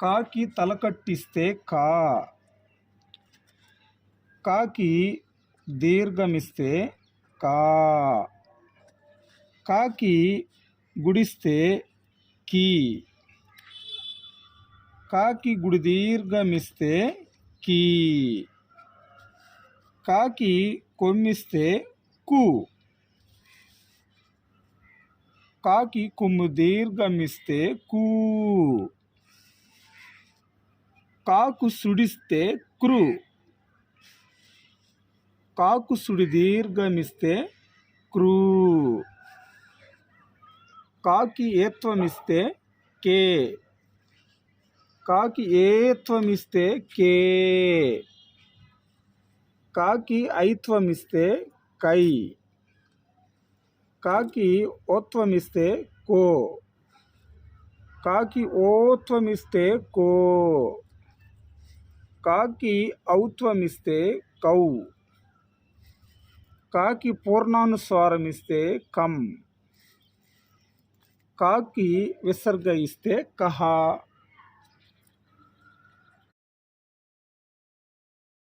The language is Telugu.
కాకి తలకట్టిస్తే కా. కాకి దీర్ఘమిస్తే కా. కాకి గుడిస్తే కీ. కాకి గుడి దీర్ఘమిస్తే కీ. కాకి కొమ్మిస్తే కు. కాకి కొమ్ము దీర్ఘమిస్తే కూ. కాకు సుడిస్తే క్రు. కాకు సుడి దీర్ఘమిస్తే క్రూ. కాకి ఏత్వమిస్తే కే. కాకి ఏత్వమిస్తే కే. కాకి ఐత్వమిస్తే కై. కాకి ఓత్వమిస్తే కో. కాకి ఓత్వమిస్తే కో. కాకి ఔత్వమిస్తే కౌ కాకి పూర్ణానుస్వారం ఇస్తే కం కాకి విసర్గ ఇస్తే కహ